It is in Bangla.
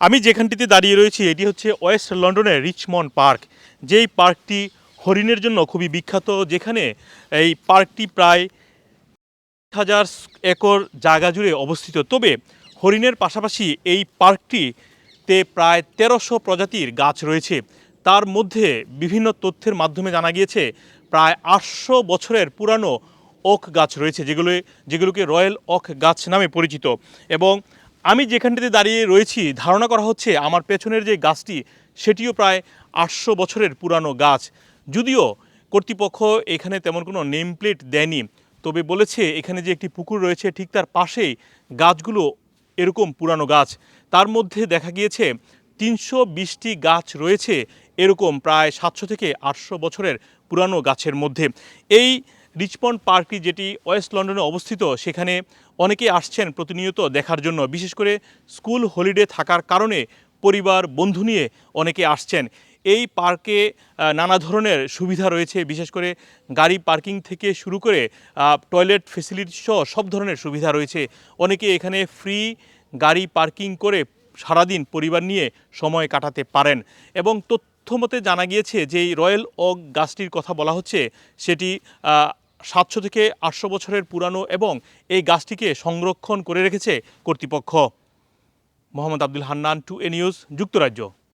আমি যেখানটিতে দাঁড়িয়ে রয়েছি, এটি হচ্ছে ওয়েস্ট লন্ডনের রিচমন্ড পার্ক। যেই পার্কটি হরিণের জন্য খুবই বিখ্যাত, যেখানে এই পার্কটি প্রায় হাজার একর জায়গা জুড়ে অবস্থিত। তবে হরিণের পাশাপাশি এই পার্কটিতে প্রায় তেরোশো প্রজাতির গাছ রয়েছে। তার মধ্যে বিভিন্ন তথ্যের মাধ্যমে জানা গিয়েছে, প্রায় আটশো বছরের পুরানো ওক গাছ রয়েছে, যেগুলো যেগুলোকে রয়্যাল ওক গাছ নামে পরিচিত। এবং আমি যেখানটিতে দাঁড়িয়ে রয়েছি, ধারণা করা হচ্ছে আমার পেছনের যে গাছটি, সেটিও প্রায় আটশো বছরের পুরানো গাছ। যদিও কর্তৃপক্ষ এখানে তেমন কোনো নেম প্লেট দেয়নি, তবে বলেছে এখানে যে একটি পুকুর রয়েছে, ঠিক তার পাশেই গাছগুলো এরকম পুরানো গাছ। তার মধ্যে দেখা গিয়েছে তিনশো বিশটি গাছ রয়েছে, এরকম প্রায় সাতশো থেকে আটশো বছরের পুরানো গাছের মধ্যে। এই রিচমন্ড পার্কটি যেটি ওয়েস্ট লন্ডনে অবস্থিত, সেখানে অনেকে আসছেন প্রতিনিয়ত দেখার জন্য, বিশেষ করে স্কুল হলিডে থাকার কারণে পরিবার, বন্ধু নিয়ে অনেকে আসছেন। এই পার্কে নানা ধরনের সুবিধা রয়েছে, বিশেষ করে গাড়ি পার্কিং থেকে শুরু করে টয়লেট ফেসিলিটি সহ সব ধরনের সুবিধা রয়েছে। অনেকে এখানে ফ্রি গাড়ি পার্কিং করে সারাদিন পরিবার নিয়ে সময় কাটাতে পারেন। এবং তথ্যমতে জানা গিয়েছে যে এই রয়্যাল ওক গাছটির কথা বলা হচ্ছে, সেটি সাতশো থেকে আটশো বছরের পুরানো এবং এই গাছটিকে সংরক্ষণ করে রেখেছে কর্তৃপক্ষ। মোহাম্মদ আব্দুল হান্নান, টু এ নিউজ, যুক্তরাজ্য।